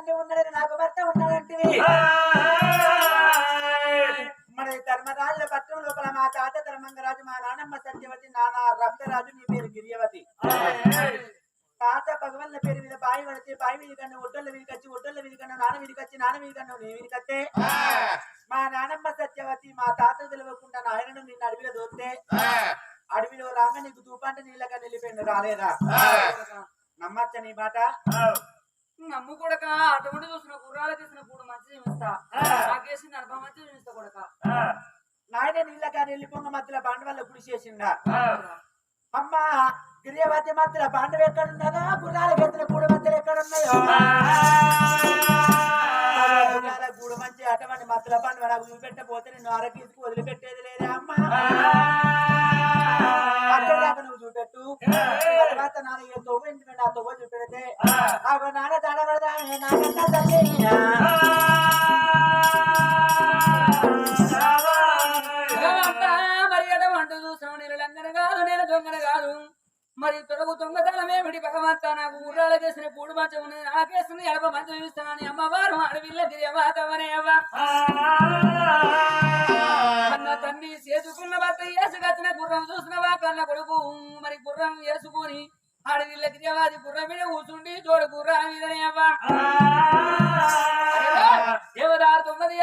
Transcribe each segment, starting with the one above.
తండ్రి ఉన్నాడని నాకు భర్త ఉన్నాడంటివి మన ధర్మరాజుల పట్టణం లోపల మా తాత ధర్మంగరాజు మా నానమ్మ సత్యవతి నాన్న రక్తరాజు నీ పేరు గిరియవతి. తాత భగవన్ పేరు మీద బావి పడితే బావి మీద కన్నా ఒడ్డల మీద వచ్చి ఒడ్డల వీధి కన్నా నాన్న వీధికి వచ్చి నాన్న మీద కన్నా నీ వీధికి మా నానమ్మ సత్యవతి మా తాత తెలియకుండా నాయనను నిన్ను అడవిలో దోస్తే అడవిలో రాగా నీకు తూపంటే నీళ్ళగా నిలిపోయింది రాలేదా? నమ్మచ్చ నీ మాట నమ్ము కొడక అటువంటి చూసిన గుర్రాలు తీసిన కూడు మంచి చూపిస్తా. నాకేసి నలభై మంచి చూపిస్తా కొడక. నాయన నీళ్ళగా నిలిపోంగ మధ్యలో బాండవల్ల గుడి చేసిందా అమ్మ గిరియవతి మధ్యలో బాండవ ఎక్కడున్నదో? గుర్రాల గెత్తుల గూడు మధ్యలో ఎక్కడున్నాయో? గూడు మంచి అటువంటి మధ్యలో పండుగ నాకు చూపెట్టపోతే నిన్ను అరగీసుకు వదిలిపెట్టేది లేదే అమ్మ. చూపెట్టు తర్వాత నాన్న ఏ తొవ్వ ఇంటి నా తొవ్వ చూపెడితే నాన్న తడబడదా నాకన్నా తల్లి మరి తొడగు దొంగతనమేమిటి భగవంత. నాకు గుర్రాలు చేసిన కూడు మంచం ఉన్నది. నాకేసిన ఎడప మంచం చూస్తానని అమ్మవారు అడవిల్ల తిరిగవాతవనేవా అన్న తన్ని చేసుకున్న భర్త ఏసుకొచ్చిన గుర్రం చూసినవా? కన్న కొడుకు. మరి గుర్రం వేసుకుని అడవిల్ల తిరిగవాది గుర్రం మీద కూర్చుండి తోడు గుర్రం మీదనేవా దేవదారు తొమ్మిది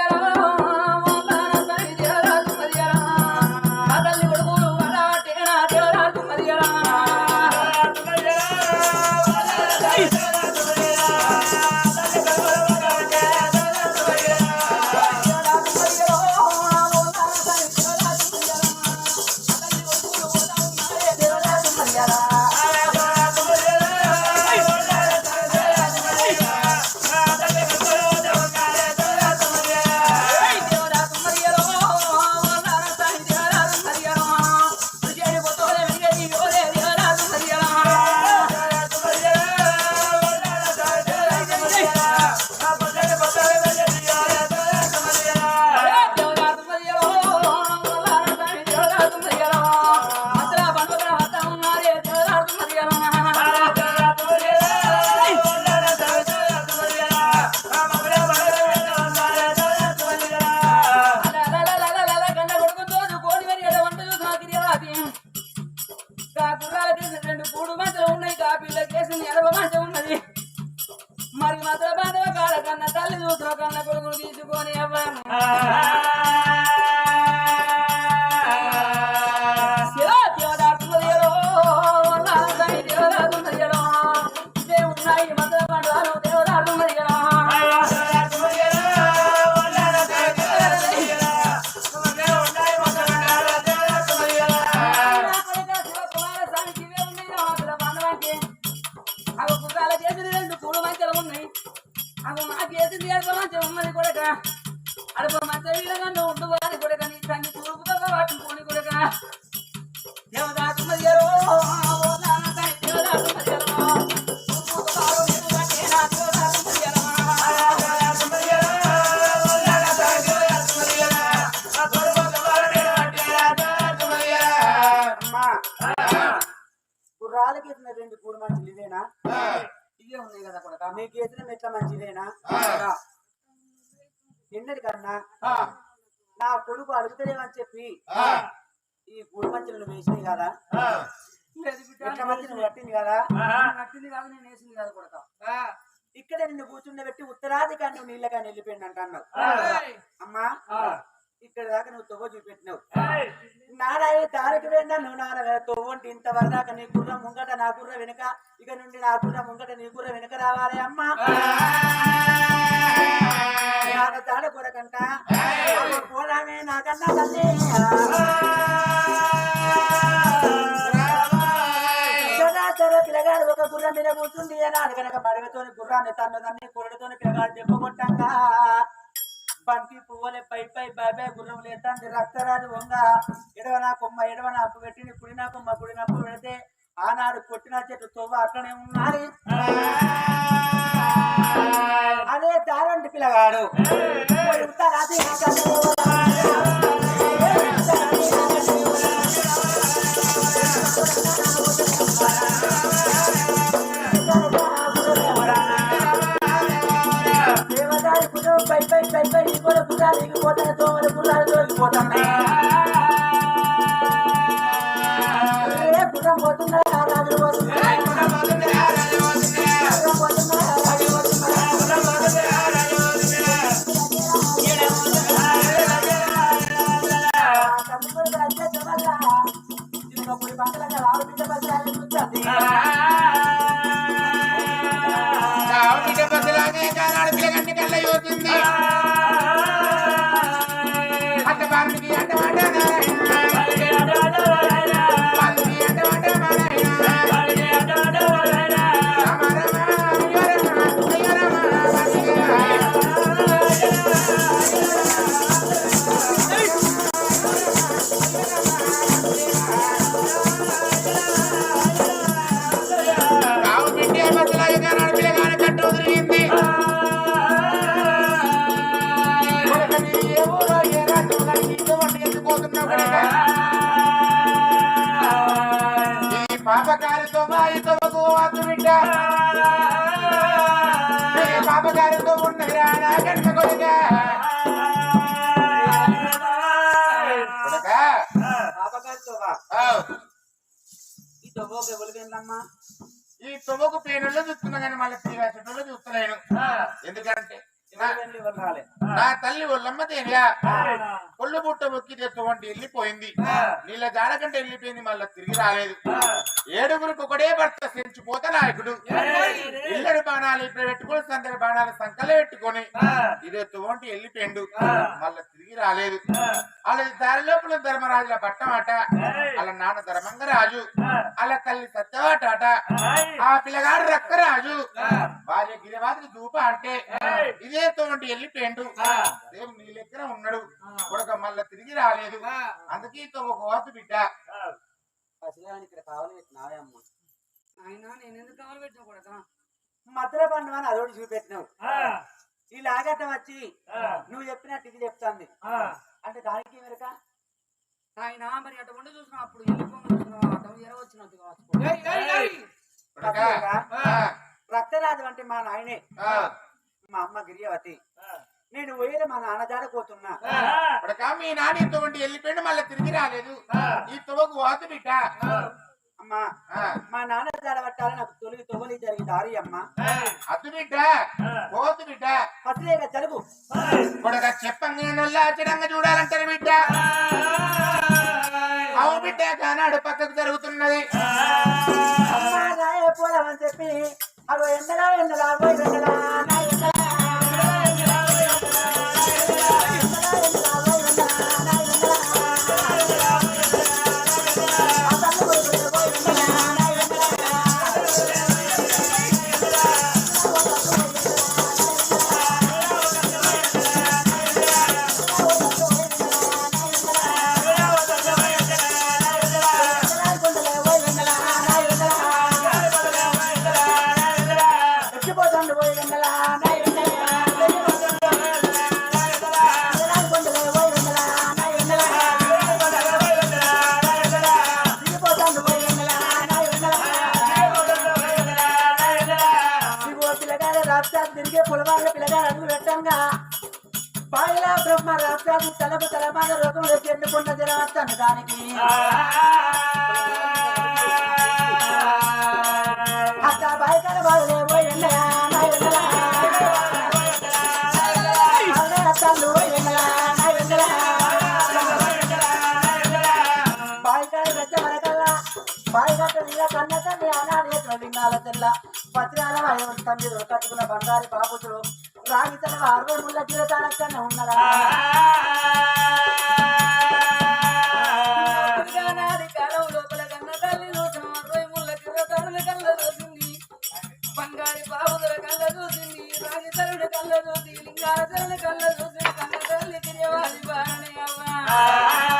మంచం ఉన్నది కొడక. అడప మంచం వీళ్ళగా ఉండు వారి కొడక. నీ తల్లి తూర్పుతో వాటిని పూని కొడక. గుర్రాలకి ఎత్తిన రెండు కూడు మంచిలు ఇదేనా ఇవే ఉన్నాయి కదా కొడక. మీకు ఎత్తిన మెట్ల మంచిదేనా నిన్నటి కన్నా నా కొడుకు అడుగుతలేమని చెప్పి ఈ కూడు మంచులను వేసినాయి కదా? కట్టింది కదా? కట్టింది కాదు నేను వేసింది కాదు కొడక. ఇక్కడ నిన్ను కూర్చుండబెట్టి ఉత్తరాది కానీ నువ్వు నీళ్ళ కానీ వెళ్ళిపోయింది అంటున్నావు అమ్మా ఇక్కడ దాకా నువ్వు తొవ్వ చూపెట్టినావు. నారాయణ తారక వేండా నువ్వు నాన్న తొవ్వంటి ఇంత వరదాకా నీ గుర్ర ముంగట నా గుర్ర వెనుక. ఇక నుండి నా గుర్ర ముంగట నీ గుర్ర వెనుక రావాలి అమ్మా. తాడ కొరకంట పోరామే నాకన్నా తల్లి. పిల్లగాడు ఒక గుర్రం మీద కూర్చుండి అన్నాడు కనుక మడగతో గుర్రాన్ని తన్ను తన్ని కొరడుతో పిల్లగాడు దెబ్బ కొట్టంగా బంతి పువ్వులే పై పై బాబాయ్ గుర్రం లేతాంది రక్తరాజు వంగ ఎడవనా కొమ్మ ఎడవనా అప్పు పెట్టింది. కొమ్మ కుడినప్పు పెడితే ఆనాడు కొట్టిన చెట్టు తొవ్వ అట్లనే ఉన్నది. అదే తారంటి పిల్లగాడు. గుర్రాలు ఎగిపోతాయి దోమలు గుర్రాలు దోగిపోతున్నాయి ఏ గుర్రం పోతుందా రాజులు పోతున్నాయి గుర్రం పోతుందా రాజులు ఈ నా పాపగారితోవా? ఆవ్. ఈ తొవ్వకు పేనుల్లో చూస్తున్నా కానీ మళ్ళీ చూస్తలేను. ఎందుకంటే నా- వెళ్ళి తల్లి ఒళ్ళమ్మ తేలియా ఒళ్ళు బుట్ట మొక్కి తెచ్చుకోండి వెళ్ళిపోయింది నీళ్ళ జాడ కంటే వెళ్ళిపోయింది మళ్ళీ తిరిగి రాలేదు. ఏడుగురికి ఒకడే భర్త సెంచిపోత నాయకుడు. ఇల్లడి బాణాలు ఇప్పుడు పెట్టుకొని సందడి బాణాలు సంకలే పెట్టుకొని ఇదే తువంటి వెళ్ళిపోయిండు మళ్ళీ తిరిగి రాలేదు. వాళ్ళ దారి లోపల ధర్మరాజుల పట్టం అట వాళ్ళ నాన్న ధర్మంగరాజు. వాళ్ళ తల్లి సత్యవాట అట ఆ పిల్లగాడు రక్కరాజు. భార్య గిరివాదికి దూప అంటే ఇదే తోటి వెళ్ళిపోయిండు సేమ్ నీ లెక్కన ఉన్నాడు. కొడుక మళ్ళా తిరిగి రాలేదు. అందుకే ఇతో ఒక ఓతు బిడ్డ. అసలు ఇక్కడ కావాలి నావే అమ్మ ఆయన నేను ఎందుకు కావాలి పెట్టిన కొడక? మధుర పండు అని అదోటి చూపెట్టినావు. ఈ లాగటం వచ్చి నువ్వు చెప్పినట్టు ఇది చెప్తాంది. అంటే దానికి మెరక ఆయన మరి అటు ఉండి చూసిన అప్పుడు వెళ్ళిపోయి చూసిన అటు ఎర వచ్చినట్టు కావచ్చు. కొడుక ఆ, రక్తరాజు అంటే మా నాయనే. ఆ, మా అమ్మ గిరియవతి నేను పోయేది మా నాన్న జాడపోతున్నా మీ నాన్న తోటి వెళ్ళిపోయిండు మళ్ళీ తిరిగి రాలేదు. ఈ తువకు ఓతు బిడ్డ. అమ్మా మా నాన్న జాడబట్టాలి నాకు తొలిగి తొగలి జరిగి దారి అమ్మ. అద్దు బిడ్డ. ఓతు బిడ్డ. పసిలేక జరుగు కొడుక చెప్పంగా నొల్ల అచ్చడంగా చూడాలంటారు బిడ్డ. అవు బిడ్డ కానాడు పక్కకు జరుగుతున్నది. అమ్మా రాయే పోదామని చెప్పి అవి ఎండలా ఎండలా పోయి ఎండలా రకంగా బాగులే బ్రహ్మ ఎండలా నా ఎండలా రకంలో అత్తాలు పోయి దానికి నా ఎండలా బాయికాడ పెద్ద మరకల్లా బాయిగట్ట నీళ్ళ కన్న తండ్రి లింగాల తెల్ల. పత్రాల వాయు తండ్రి కట్టుకున్న బంగారు బాపుతుడు రాగి తన అరవై ముళ్ళ జీవితాలక్కనే ఉన్నదా కళ్ళ బంగారి బాబుదల కళ్ళ చూసింది రాగి తరుడు కళ్ళ చూసి లింగాల తరుడు కళ్ళ చూసి కన్న తల్లి కిరియవాది బాణి అయ్యా